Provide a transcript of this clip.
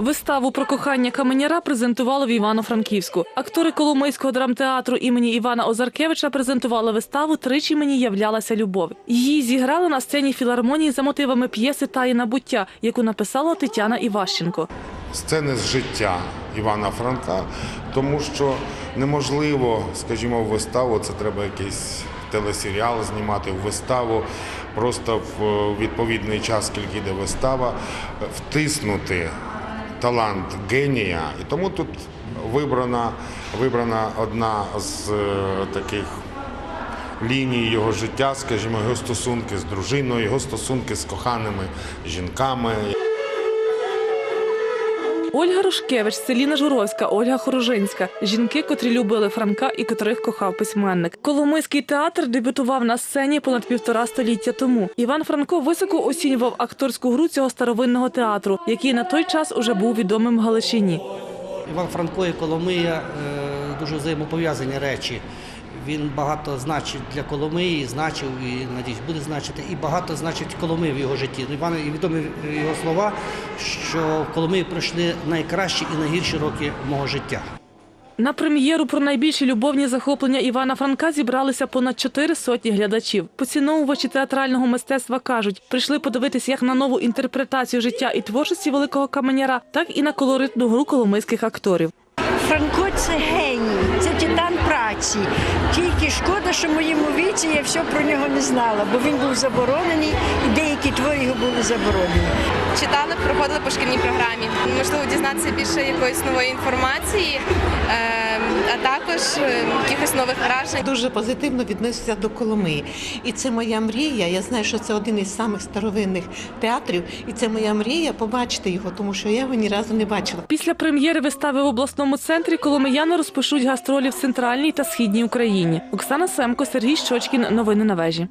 Виставу про кохання каменяра презентували в Івано-Франківську. Актори Коломийського драмтеатру імені Івана Озаркевича презентували виставу Тричі мені являлася любов. Її зіграли на сцені філармонії за мотивами п'єси Таїна буття, яку написала Тетяна Іващенко. сцени з життя Івана Франка, тому що неможливо, скажімо, в виставу, це треба якийсь телесеріал знімати в виставу, просто в відповідний час, скільки йде вистава, втиснути талант генія. І тому тут вибрана, вибрана одна з е, таких ліній його життя, скажімо, його стосунки з дружиною, його стосунки з коханими жінками. Ольга Рушкевич, Селіна Журовська, Ольга Хорожинська жінки, котрі любили Франка і котрих кохав письменник. Коломийський театр дебютував на сцені понад півтора століття тому. Іван Франко високо оцінював акторську гру цього старовинного театру, який на той час уже був відомим в Галичині. Іван Франко і Коломия е, дуже взаємопов'язані речі. Він багато значить для Коломиї, значив і надіюсь, буде значити, і багато значить Коломиї в його житті. Ну, Іван і відомі його слова, що в Коломиї пройшли найкращі і найгірші роки мого життя. На прем'єру про найбільші любовні захоплення Івана Франка зібралися понад чотири сотні глядачів. Поціновувачі театрального мистецтва кажуть, прийшли подивитись як на нову інтерпретацію життя і творчості великого каменяра, так і на колоритну гру коломийських акторів. Франко це геній, це титан праці. Тільки шкода, що в моєму віці я все про нього не знала, бо він був заборонений і деякі твори його були заборонені. читали, проходили по шкільній програмі. Можливо, дізнатися більше якоїсь нової інформації, а також ем, якихось нових вражень. Дуже позитивно відносився до Коломиї. І це моя мрія. Я знаю, що це один із самих старовинних театрів, і це моя мрія побачити його, тому що я його ні разу не бачила. Після прем'єри вистави в обласному центрі коломияни розпишуть гастролі в центральній та східній Україні. Оксана Семко, Сергій Щочкін. Новини на вежі.